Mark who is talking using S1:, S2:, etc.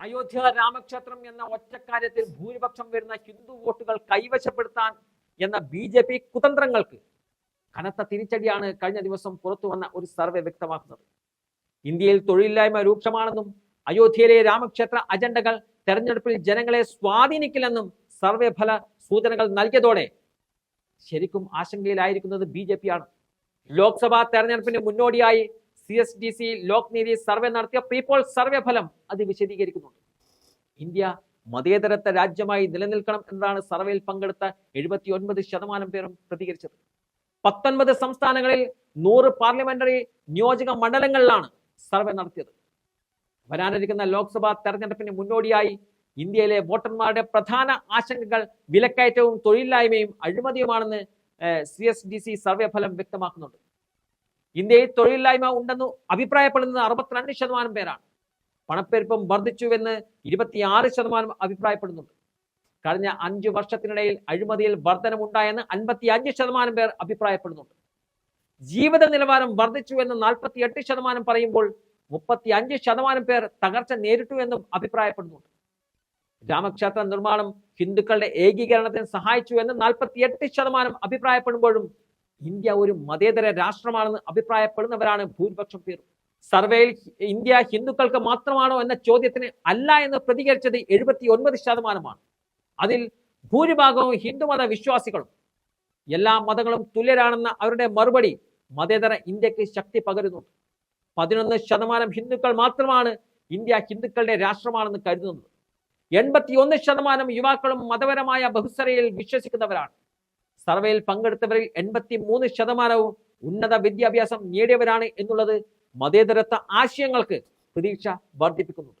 S1: അയോധ്യ രാമക്ഷേത്രം എന്ന ഒറ്റക്കാര്യത്തിൽ ഭൂരിപക്ഷം വരുന്ന ഹിന്ദു വോട്ടുകൾ കൈവശപ്പെടുത്താൻ എന്ന ബി ജെ പി കുതന്ത്രങ്ങൾക്ക് കനത്ത തിരിച്ചടിയാണ് കഴിഞ്ഞ ദിവസം പുറത്തു വന്ന ഒരു സർവേ വ്യക്തമാക്കുന്നത്. ഇന്ത്യയിൽ തൊഴിലില്ലായ്മ രൂക്ഷമാണെന്നും അയോധ്യയിലെ രാമക്ഷേത്ര അജണ്ടകൾ തെരഞ്ഞെടുപ്പിൽ ജനങ്ങളെ സ്വാധീനിക്കില്ലെന്നും സർവേ ഫല സൂചനകൾ നൽകിയതോടെ ശരിക്കും ആശങ്കയിലായിരിക്കുന്നത് ബി ജെ പി ആണ്. ലോക്സഭാ തെരഞ്ഞെടുപ്പിന് മുന്നോടിയായി C S D C Lok Niti survey നടത്തിയ പീപ്പോൾ സർവേ ഫലം അത് വിശദീകരിക്കുന്നുണ്ട്. ഇന്ത്യ മതേതരത്വ രാജ്യമായി നിലനിൽക്കണം എന്നതാണ് സർവേയിൽ പങ്കെടുത്ത എഴുപത്തി ഒൻപത് ശതമാനം പേരും പ്രതികരിച്ചത്. പത്തൊൻപത് സംസ്ഥാനങ്ങളിൽ നൂറ് പാർലമെന്ററി നിയോജക മണ്ഡലങ്ങളിലാണ് സർവേ നടത്തിയത്. വരാനിരിക്കുന്ന ലോക്സഭാ തെരഞ്ഞെടുപ്പിന് മുന്നോടിയായി ഇന്ത്യയിലെ വോട്ടർമാരുടെ പ്രധാന ആശങ്കകൾ വിലക്കയറ്റവും തൊഴിലില്ലായ്മയും അഴിമതിയുമാണെന്ന് C S D C survey ഫലം വ്യക്തമാക്കുന്നുണ്ട്. ഇന്ത്യയിൽ തൊഴിലില്ലായ്മ ഉണ്ടെന്ന് അഭിപ്രായപ്പെടുന്നത് അറുപത്തിരണ്ട് ശതമാനം പേരാണ്. പണപ്പെരുപ്പം വർദ്ധിച്ചുവെന്ന് ഇരുപത്തിയാറ് ശതമാനം അഭിപ്രായപ്പെടുന്നുണ്ട്. കഴിഞ്ഞ അഞ്ചു വർഷത്തിനിടയിൽ അഴിമതിയിൽ വർധനമുണ്ടായെന്ന് അൻപത്തി അഞ്ച് ശതമാനം പേർ അഭിപ്രായപ്പെടുന്നുണ്ട്. ജീവിത നിലവാരം വർദ്ധിച്ചുവെന്ന് നാൽപ്പത്തി എട്ട് ശതമാനം പറയുമ്പോൾ മുപ്പത്തി അഞ്ച് ശതമാനം പേർ തകർച്ച നേരിട്ടു എന്നും അഭിപ്രായപ്പെടുന്നുണ്ട്. രാമക്ഷേത്ര നിർമ്മാണം ഹിന്ദുക്കളുടെ ഏകീകരണത്തിന് സഹായിച്ചു എന്ന് നാൽപ്പത്തി എട്ട് ശതമാനം അഭിപ്രായപ്പെടുമ്പോഴും ഇന്ത്യ ഒരു മതേതര രാഷ്ട്രമാണെന്ന് അഭിപ്രായപ്പെടുന്നവരാണ് ഭൂരിപക്ഷം പേർ സർവേയിൽ ഇന്ത്യ ഹിന്ദുക്കൾക്ക് മാത്രമാണോ എന്ന ചോദ്യത്തിന് അല്ല എന്ന് പ്രതികരിച്ചത് എഴുപത്തി ഒൻപത് ശതമാനമാണ്. അതിൽ ഭൂരിഭാഗവും ഹിന്ദുമത വിശ്വാസികളും. എല്ലാ മതങ്ങളും തുല്യരാണെന്ന അവരുടെ മറുപടി മതേതര ഇന്ത്യയ്ക്ക് ശക്തി പകരുന്നുണ്ട് പതിനൊന്ന് ശതമാനം ഹിന്ദുക്കൾ മാത്രമാണ് ഇന്ത്യ ഹിന്ദുക്കളുടെ രാഷ്ട്രമാണെന്ന് കരുതുന്നത്. എൺപത്തിയൊന്ന് ശതമാനം യുവാക്കളും മതപരമായ ബഹുസരയിൽ വിശ്വസിക്കുന്നവരാണ്. സർവേയിൽ പങ്കെടുത്തവരിൽ എൺപത്തി മൂന്ന് ശതമാനവും ഉന്നത വിദ്യാഭ്യാസം നേടിയവരാണ് എന്നുള്ളത് മതേതരത്വ ആശയങ്ങൾക്ക് പ്രതീക്ഷ വർദ്ധിപ്പിക്കുന്നുണ്ട്